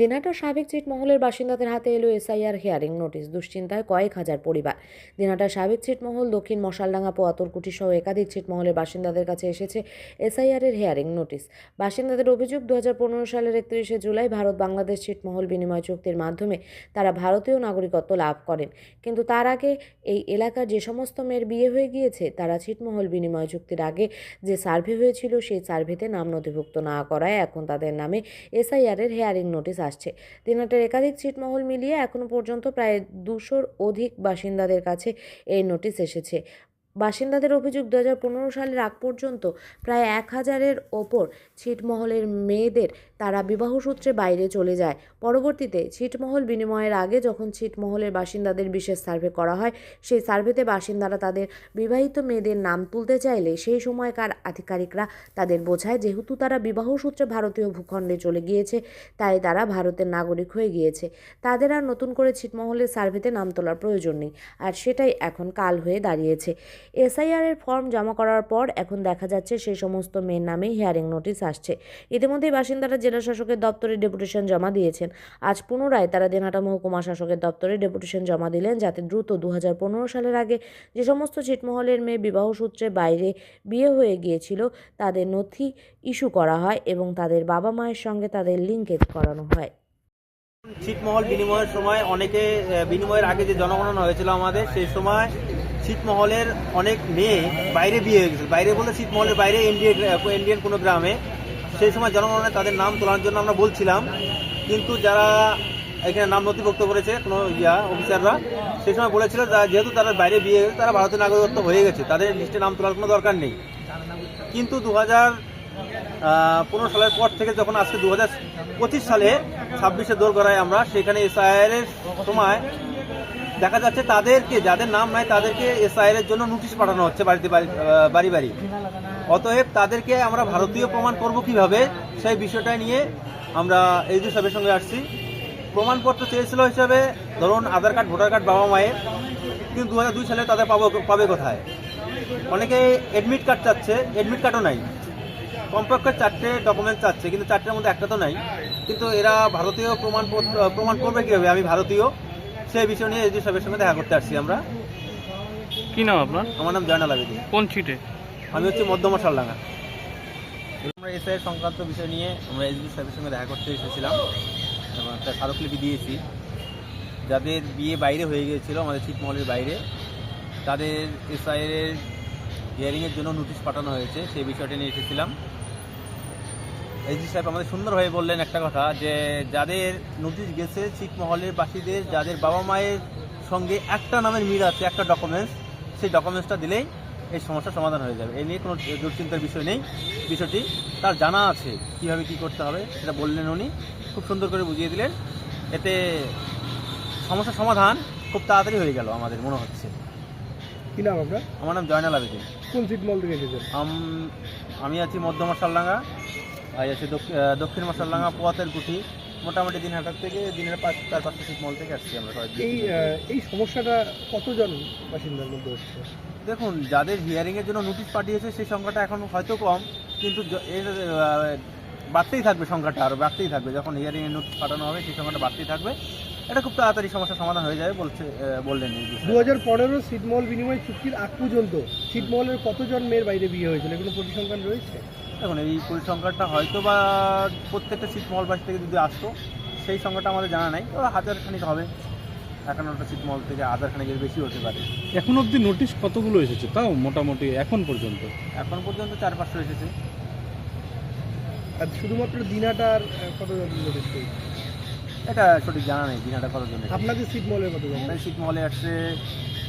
দিনহাটার সাবেক ছিটমহলের বাসিন্দাদের হাতে এলো এসআইআর হিয়ারিং নোটিশ, দুশ্চিন্তায় কয়েক হাজার পরিবার। দিনহাটার সাবেক ছিটমহল দক্ষিণ মশালডাঙ্গা পোয়াতরকুটি সহ একাধিক ছিটমহলের বাসিন্দাদের কাছে এসেছে এসআইআরের হিয়ারিং নোটিশ। বাসিন্দাদের অভিযোগ দু হাজার পনেরো সালের একত্রিশে জুলাই ভারত বাংলাদেশ ছিটমহল বিনিময় চুক্তির মাধ্যমে তারা ভারতীয় নাগরিকত্ব লাভ করেন। কিন্তু তার আগে এই এলাকার যে সমস্ত মেয়ের বিয়ে হয়ে গিয়েছে, তারা ছিটমহল বিনিময় চুক্তির আগে যে সার্ভে হয়েছিল, সেই সার্ভেতে নাম নথিভুক্ত না করায় এখন তাদের নামে এসআইআরের হেয়ারিং নোটিশ আসছে। দিনহাটার একাধিক ছিটমহল মিলিয়ে এখনও পর্যন্ত প্রায় দুশোর অধিক বাসিন্দাদের কাছে এই নোটিশ এসেছে। বাসিন্দাদের অভিযোগ দু হাজার পনেরো সালের আগ পর্যন্ত প্রায় এক হাজারের ওপর ছিটমহলের মেয়েদের তারা বিবাহসূত্রে বাইরে চলে যায়। পরবর্তীতে ছিটমহল বিনিময়ের আগে যখন ছিটমহলের বাসিন্দাদের বিশেষ সার্ভে করা হয়, সেই সার্ভেতে বাসিন্দারা তাদের বিবাহিত মেয়েদের নাম তুলতে চাইলে সেই সময়কার আধিকারিকরা তাদের বোঝায়, যেহেতু তারা বিবাহসূত্রে ভারতীয় ভূখণ্ডে চলে গিয়েছে, তাই তারা ভারতের নাগরিক হয়ে গিয়েছে। তাদের আর নতুন করে ছিটমহলের সার্ভেতে নাম তোলার প্রয়োজন নেই। আর সেটাই এখন কাল হয়ে দাঁড়িয়েছে। এসআইআর এর ফর্ম জমা করার পর এখন দেখা যাচ্ছে সেই সমস্ত মেয়ের নামেই হিয়ারিং নোটিশ আসছে। ইতিমধ্যেই বাসিন্দারা জেলা শাসকের দপ্তরে ডেপুটেশন জমা দিয়েছেন। আজ পুনরায় তারা দিনহাটা মহকুমা শাসকের দপ্তরে ডেপুটেশন জমা দিলেন, যাতে দ্রুত দু হাজার পনেরো সালের আগে যে সমস্ত ছিটমহলের মেয়ে বিবাহসূত্রে বাইরে বিয়ে হয়ে গিয়েছিল, তাদের নথি ইস্যু করা হয় এবং তাদের বাবা মায়ের সঙ্গে তাদের লিঙ্কেজ করানো হয়। ছিটমহল বিনিময়ের সময় অনেকে বিনিময়ের আগে যে জনগণনা হয়েছিল আমাদের, সেই সময় ছিটমহলের অনেক মেয়ে বাইরে বিয়ে হয়ে গেছিল। বাইরে বলতে ছিটমহলের বাইরে ইন্ডিয়ান ইন্ডিয়ান কোনো গ্রামে। সেই সময় জনগণের তাদের নাম তোলার জন্য আমরা বলছিলাম। কিন্তু যারা এখানে নাম নথিভুক্ত করেছে, কোনো ইয়া অফিসাররা সেই সময় বলেছিল যেহেতু তারা বাইরে বিয়ে হয়েছে তারা ভারতের নাগরিকত্ব হয়ে গেছে, তাদের লিস্টে নাম তোলার কোনো দরকার নেই। কিন্তু দু হাজার পনেরো সালের পর থেকে যখন আজকে দু হাজার পঁচিশ সালে ছাব্বিশে করাই আমরা সেখানে এসআইআর এর সময় দেখা যাচ্ছে তাদেরকে, যাদের নাম নাই তাদেরকে এসআইআর জন্য নোটিশ পাঠানো হচ্ছে বাড়িতে বাড়ি বাড়ি অতএব তাদেরকে আমরা ভারতীয় প্রমাণ করব কীভাবে, সেই বিষয়টা নিয়ে আমরা এইচডি সাহেবের সঙ্গে আসছি। প্রমাণপত্র চেয়েছিল হিসাবে ধরুন আধার কার্ড, ভোটার কার্ড বাবা মায়ের, কিন্তু দু হাজার দুই সালে তাদের পাবো, পাবে কোথায়? অনেকে অ্যাডমিট কার্ড চাচ্ছে অ্যাডমিট কার্ডও নাই। কমপক্ষে চারটে ডকুমেন্ট চাচ্ছে কিন্তু চারটের মধ্যে একটা তো নাই। কিন্তু এরা ভারতীয় প্রমাণপত্র প্রমাণ করবে কীভাবে? আমি ভারতীয় সেই বিষয় নিয়ে এসডি সাহেবের সঙ্গে দেখা করতে আসছি আমরা। কি নাম আপনার? আমার নাম জয়নাল আবেদি। কোন সিটে? আমি হচ্ছে মধ্যমা সালডাঙ্গা আমরা এসআই সংক্রান্ত বিষয় নিয়ে আমরা এসডি সাহেবের সঙ্গে দেখা করতে এসেছিলাম। এবং একটা স্মারকলিপি দিয়েছি। যাদের বিয়ে বাইরে হয়ে গিয়েছিল আমাদের ছিটমহলের বাইরে তাদের এসআইয়ের হিয়ারিংয়ের জন্য নোটিশ পাঠানো হয়েছে সেই বিষয়টি নিয়ে এসেছিলাম। এসডি সাহেব আমাদের সুন্দরভাবে বললেন একটা কথা যে যাদের নোটিশ গেছে ছিটমহলের বাসীদের যাদের বাবা মায়ের সঙ্গে একটা নামের মিল আছে একটা ডকুমেন্টস সেই ডকুমেন্টসটা দিলেই এই সমস্যার সমাধান হয়ে যাবে। এই নিয়ে কোনো দুশ্চিন্তার বিষয় নেই। বিষয়টি তার জানা আছে কীভাবে কি করতে হবে সেটা বললেন উনি। খুব সুন্দর করে বুঝিয়ে দিলেন। এতে সমস্যার সমাধান খুব তাড়াতাড়ি হয়ে গেল আমাদের মনে হচ্ছে। কি নাম আপনার? আমার নাম জয়নাল আবেদিন। কোন ছিটমহল থেকে এসেছেন? আম- আছি মধ্য মশালডাঙ্গা আর আছি দক্ষিণ মশালডাঙ্গা পোয়াতের গুটি মোটামুটি দিন হাটার থেকে দিনের পাঁচ চার পাঁচটা শীত মল থেকে আসছি আমরা সবাই। এই এই সমস্যাটা কতজন বাসিন্দার মধ্যে হচ্ছে দেখুন যাদের হিয়ারিংয়ের জন্য নোটিশ পাঠিয়েছে সেই সংখ্যাটা এখন হয়তো কম কিন্তু এর বাড়তেই থাকবে সংখ্যাটা আরও বাড়তেই থাকবে। যখন হিয়ারিংয়ের নোটিশ পাঠানো হবে সেই সংখ্যাটা বাড়তেই থাকবে। এটা খুব তাড়াতাড়ি সমস্যার সমাধান হয়ে যাবে বলছে বললেন এই দু হাজার পনেরো ছিটমহল বিনিময় চুক্তির আগ পর্যন্ত ছিটমহলের কতজন মেয়ের বাইরে বিয়ে হয়েছিল? এগুলো পরিসংখ্যান রয়েছে? দেখুন এই পরিসংখ্যানটা হয়তো বা প্রত্যেকটা সিট মহলবাসী থেকে যদি আসতো সেই সংখ্যাটা আমাদের জানা নাই। তো হাজার খানিক হবে। একান্নটা সিট মহল থেকে হাজার খানিকের বেশি হতে পারে। এখন অবধি নোটিশ কতগুলো এসেছে? তাও মোটামুটি এখন পর্যন্ত। এখন পর্যন্ত চার পাঁচশো এসেছে। আর শুধুমাত্র দিনাটার কতজন নোটিশ পেয়েছে এটা সঠিক জানা নেই দিনাটা কতজন আপনাদের ছিটমহলের কতজন মহলে আসছে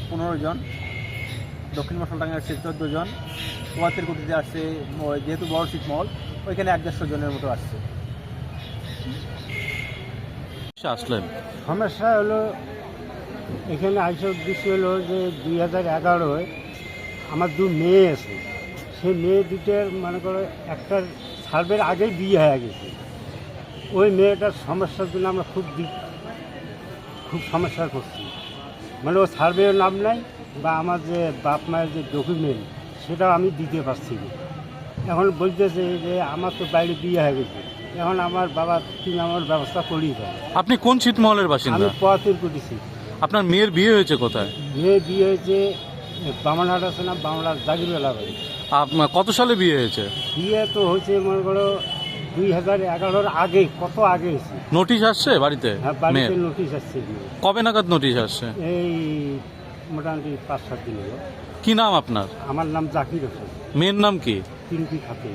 পনেরো জন দক্ষিণ মশলডাঙ্গে আসছে চোদ্দ জন পোয়াতের কুটিতে আসছে যেহেতু বড় সিট মহল ওইখানে এক দেড়শো জনের মতো আসছে। আসলেন? সমস্যা হলো এখানে আইসা উদ্দেশ্য হলো যে দুই হাজার এগারোয় আমার দু মেয়ে আছে। সেই মেয়ে দুটোর মনে করো একটা সার্ভের আগেই বিয়ে হয়ে গেছে। ওই মেয়েটার সমস্যার জন্য আমরা খুব খুব সমস্যা করছি। মানে ও সার্ভেও নাম নাই বা আমার যে বাপ মায়ের যে ডকুমেন্ট সেটাও আমি দিতে পারছি না। এখন বলতেছে যে আমার তো বাইরে বিয়ে হয়ে গেছে। এখন আমার বাবা তুমি আমার ব্যবস্থা করি দাও আপনি কোন ছিটমহলের আমি বাসিন্দা পঁয়াত্তর করেছি আপনার মেয়ের বিয়ে হয়েছে কোথায়? বিয়ে বিয়ে হয়েছে বামনহাট আছে না বাংলার জাগিরবেলা বাড়ি। কত সালে বিয়ে হয়েছে? বিয়ে তো হয়েছে মনে করো দুই হাজার এগারোর আগে কত আগে হয়েছে? নোটিশ আসছে বাড়িতে? হ্যাঁ মেয়ের? বাড়িতে নোটিশ আসছে। কবে নাগাদ নোটিশ আসছে? এই মোটামুটি পাঁচ সাত দিন হলো। কি নাম আপনার? আমার নাম জাকির হোসেন। মেয়ের নাম কি? পিঙ্কি খাতে